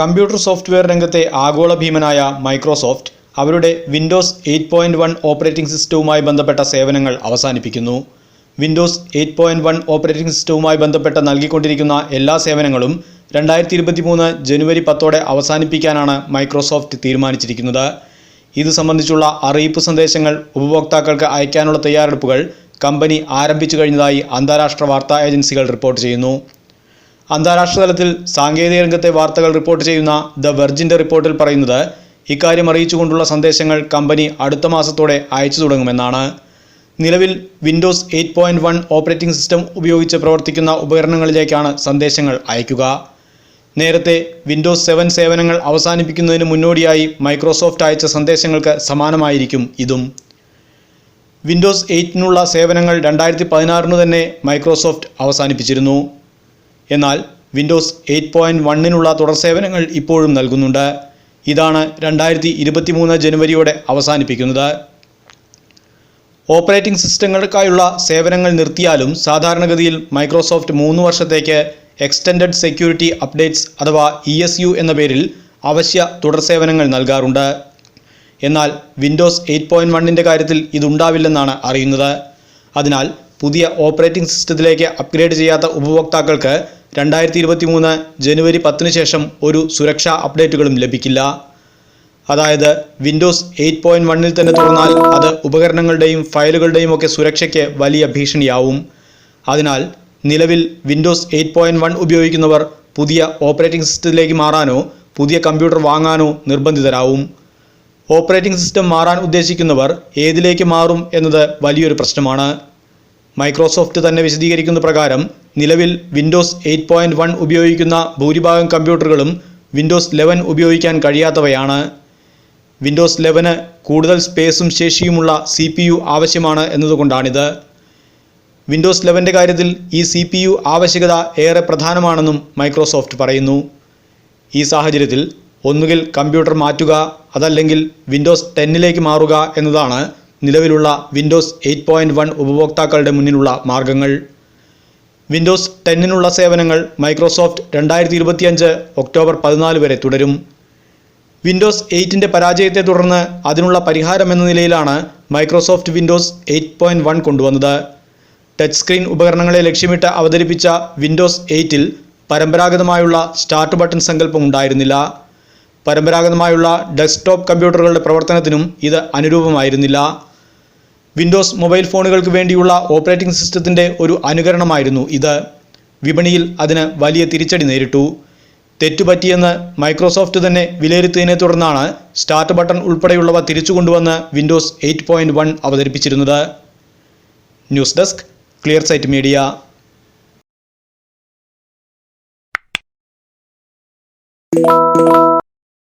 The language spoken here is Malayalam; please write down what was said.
കമ്പ്യൂട്ടർ സോഫ്റ്റ്വെയർ രംഗത്തെ ആഗോള ഭീമനായ മൈക്രോസോഫ്റ്റ് അവരുടെ Windows eight point one operating സിസ്റ്റവുമായി ബന്ധപ്പെട്ട സേവനങ്ങൾ അവസാനിപ്പിക്കുന്നു. Windows eight point one operating സിസ്റ്റവുമായി ബന്ധപ്പെട്ട് നൽകിക്കൊണ്ടിരിക്കുന്ന എല്ലാ സേവനങ്ങളും രണ്ടായിരത്തി ഇരുപത്തി മൂന്ന് ജനുവരി പത്തോടെ അവസാനിപ്പിക്കാനാണ് മൈക്രോസോഫ്റ്റ് തീരുമാനിച്ചിരിക്കുന്നത്. ഇത് സംബന്ധിച്ചുള്ള അറിയിപ്പ് സന്ദേശങ്ങൾ ഉപഭോക്താക്കൾക്ക് അയക്കാനുള്ള തയ്യാറെടുപ്പുകൾ കമ്പനി ആരംഭിച്ചു കഴിഞ്ഞതായി അന്താരാഷ്ട്ര വാർത്താ ഏജൻസികൾ റിപ്പോർട്ട് ചെയ്യുന്നു. അന്താരാഷ്ട്ര തലത്തിൽ സാങ്കേതിക രംഗത്തെ വാർത്തകൾ റിപ്പോർട്ട് ചെയ്യുന്ന ദ വെർജിന്റെ റിപ്പോർട്ടിൽ പറയുന്നത് ഇക്കാര്യം അറിയിച്ചുകൊണ്ടുള്ള സന്ദേശങ്ങൾ കമ്പനി അടുത്ത മാസത്തോടെ അയച്ചു തുടങ്ങുമെന്നാണ്. നിലവിൽ Windows eight point one operating system ഉപയോഗിച്ച് പ്രവർത്തിക്കുന്ന ഉപകരണങ്ങളിലേക്കാണ് സന്ദേശങ്ങൾ അയക്കുക. നേരത്തെ വിൻഡോസ് സെവൻ സേവനങ്ങൾ അവസാനിപ്പിക്കുന്നതിന് മുന്നോടിയായി മൈക്രോസോഫ്റ്റ് അയച്ച സന്ദേശങ്ങൾക്ക് സമാനമായിരിക്കും ഇതും. വിൻഡോസ് എയ്റ്റിനുള്ള സേവനങ്ങൾ രണ്ടായിരത്തി പതിനാറിന് തന്നെ മൈക്രോസോഫ്റ്റ് അവസാനിപ്പിച്ചിരുന്നു. എന്നാൽ വിൻഡോസ് എയ്റ്റ് പോയിന്റ് വണ്ണിനുള്ള തുടർ സേവനങ്ങൾ ഇപ്പോഴും നൽകുന്നുണ്ട്. ഇതാണ് രണ്ടായിരത്തി ഇരുപത്തി മൂന്ന് ജനുവരിയോടെ അവസാനിപ്പിക്കുന്നത്. ഓപ്പറേറ്റിംഗ് സിസ്റ്റങ്ങൾക്കായുള്ള സേവനങ്ങൾ നിർത്തിയാലും സാധാരണഗതിയിൽ മൈക്രോസോഫ്റ്റ് മൂന്ന് വർഷത്തേക്ക് എക്സ്റ്റൻഡഡ് സെക്യൂരിറ്റി അപ്ഡേറ്റ്സ് അഥവാ ഇ എസ് യു എന്ന പേരിൽ അവശ്യ തുടർ സേവനങ്ങൾ നൽകാറുണ്ട്. എന്നാൽ വിൻഡോസ് എയ്റ്റ് പോയിന്റ് വണ്ണിന്റെ കാര്യത്തിൽ ഇതുണ്ടാവില്ലെന്നാണ് അറിയുന്നത്. അതിനാൽ പുതിയ ഓപ്പറേറ്റിംഗ് സിസ്റ്റത്തിലേക്ക് അപ്ഗ്രേഡ് ചെയ്യാത്ത ഉപഭോക്താക്കൾക്ക് രണ്ടായിരത്തി ഇരുപത്തി മൂന്ന് ജനുവരി പത്തിന് ശേഷം ഒരു സുരക്ഷാ അപ്ഡേറ്റുകളും ലഭിക്കില്ല. അതായത് വിൻഡോസ് എയ്റ്റ് പോയിന്റ് വണ്ണിൽ തന്നെ തുറന്നാൽ അത് ഉപകരണങ്ങളുടെയും ഫയലുകളുടെയും ഒക്കെ സുരക്ഷയ്ക്ക് വലിയ ഭീഷണിയാവും. അതിനാൽ നിലവിൽ വിൻഡോസ് എയ്റ്റ് പോയിന്റ് വൺ ഉപയോഗിക്കുന്നവർ പുതിയ ഓപ്പറേറ്റിംഗ് സിസ്റ്റത്തിലേക്ക് മാറാനോ പുതിയ കമ്പ്യൂട്ടർ വാങ്ങാനോ നിർബന്ധിതരാവും. ഓപ്പറേറ്റിംഗ് സിസ്റ്റം മാറാൻ ഉദ്ദേശിക്കുന്നവർ ഏതിലേക്ക് മാറും എന്നത് വലിയൊരു പ്രശ്നമാണ്. മൈക്രോസോഫ്റ്റ് തന്നെ വിശദീകരിക്കുന്ന പ്രകാരം നിലവിൽ വിൻഡോസ് എയ്റ്റ് പോയിന്റ് വൺ ഉപയോഗിക്കുന്ന ഭൂരിഭാഗം കമ്പ്യൂട്ടറുകളും വിൻഡോസ് ലെവൻ ഉപയോഗിക്കാൻ കഴിയാത്തവയാണ്. വിൻഡോസ് ലെവന് കൂടുതൽ സ്പേസും ശേഷിയുമുള്ള സി പി യു ആവശ്യമാണ് എന്നതുകൊണ്ടാണിത്. വിൻഡോസ് ലെവന്റെ കാര്യത്തിൽ ഈ സി പി യു ആവശ്യകത ഏറെ പ്രധാനമാണെന്നും മൈക്രോസോഫ്റ്റ് പറയുന്നു. ഈ സാഹചര്യത്തിൽ ഒന്നുകിൽ കമ്പ്യൂട്ടർ മാറ്റുക അതല്ലെങ്കിൽ വിൻഡോസ് ടെന്നിലേക്ക് മാറുക എന്നതാണ് നിലവിലുള്ള വിൻഡോസ് എയ്റ്റ് പോയിന്റ് വൺ ഉപഭോക്താക്കളുടെ മുന്നിലുള്ള മാർഗങ്ങൾ. വിൻഡോസ് ടെന്നിനുള്ള സേവനങ്ങൾ മൈക്രോസോഫ്റ്റ് രണ്ടായിരത്തി ഇരുപത്തിയഞ്ച് ഒക്ടോബർ പതിനാല് വരെ തുടരും. വിൻഡോസ് എയ്റ്റിന്റെ പരാജയത്തെ തുടർന്ന് അതിനുള്ള പരിഹാരം എന്ന നിലയിലാണ് Microsoft Windows eight point one കൊണ്ടുവന്നത്. ടച്ച് സ്ക്രീൻ ഉപകരണങ്ങളെ ലക്ഷ്യമിട്ട് അവതരിപ്പിച്ച വിൻഡോസ് എയ്റ്റിൽ പരമ്പരാഗതമായുള്ള സ്റ്റാർട്ട് ബട്ടൺ സങ്കല്പം ഉണ്ടായിരുന്നില്ല. പരമ്പരാഗതമായുള്ള ഡെസ്ക്ടോപ്പ് കമ്പ്യൂട്ടറുകളുടെ പ്രവർത്തനത്തിനും ഇത് അനുരൂപമായിരുന്നില്ല. വിൻഡോസ് മൊബൈൽ ഫോണുകൾക്ക് വേണ്ടിയുള്ള ഓപ്പറേറ്റിംഗ് സിസ്റ്റത്തിന്റെ ഒരു അനുകരണമായിരുന്നു ഇത്. വിപണിയിൽ അതിന് വലിയ തിരിച്ചടി നേരിട്ടു. തെറ്റുപറ്റിയെന്ന് മൈക്രോസോഫ്റ്റ് തന്നെ വിലയിരുത്തിയതിനെ തുടർന്നാണ് സ്റ്റാർട്ട് ബട്ടൺ ഉൾപ്പെടെയുള്ളവ തിരിച്ചു കൊണ്ടുവന്ന് Windows eight point one അവതരിപ്പിച്ചിരുന്നത്. News desk clear sight media.